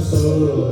sou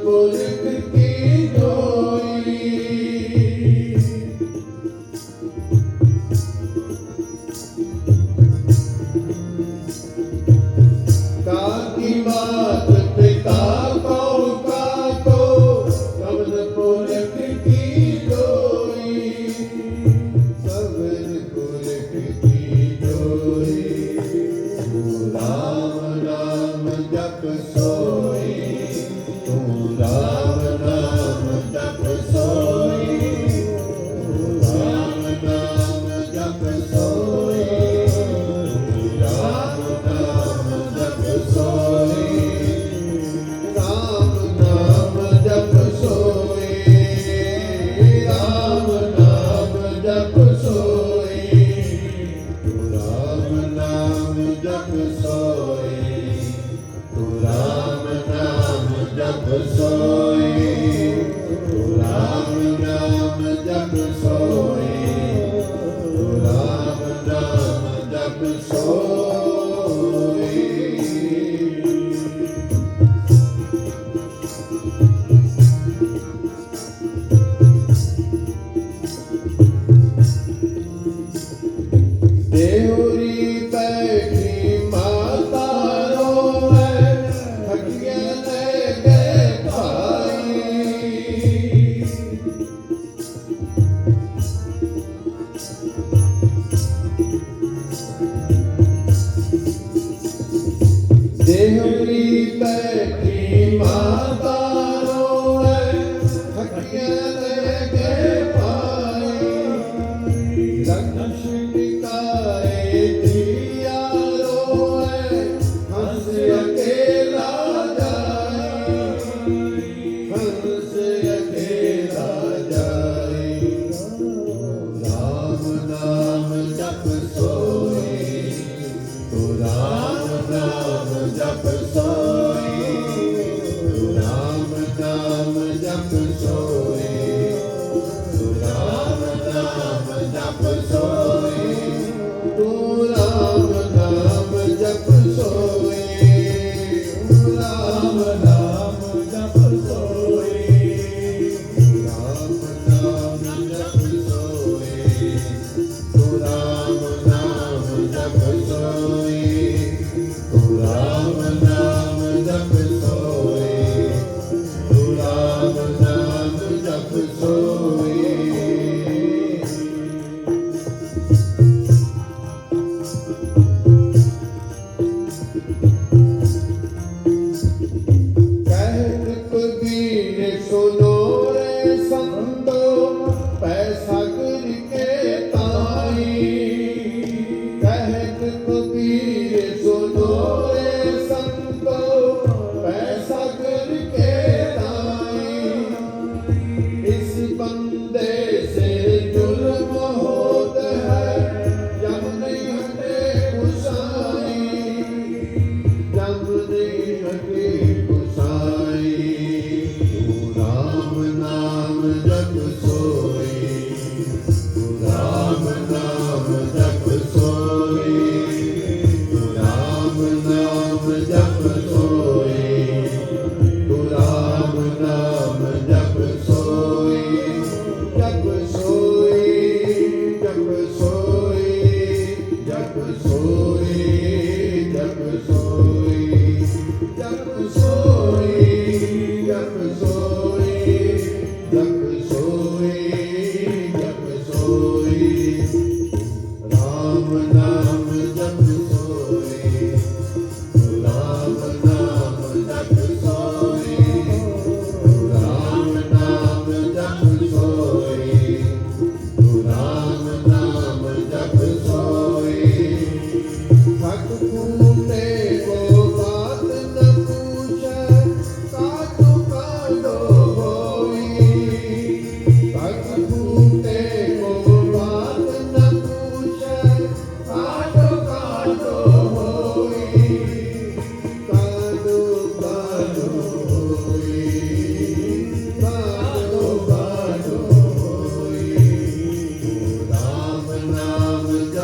the I've been so. ਦੇਵੀ ਬੈਠੀ ਮਾਤਾ ਜਪ ਸੋਏ ਰਾਮ ਨਾਮ ਜਪ ਸੋਏ ਰਾਮ ਨਾਮ ਜਪ ਸੋਏ ਤੂੰ ਰਾਮ ਨਾਮ ਜਪ ਸੋਏ Ram Lord, I'm your soul.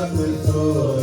santo el.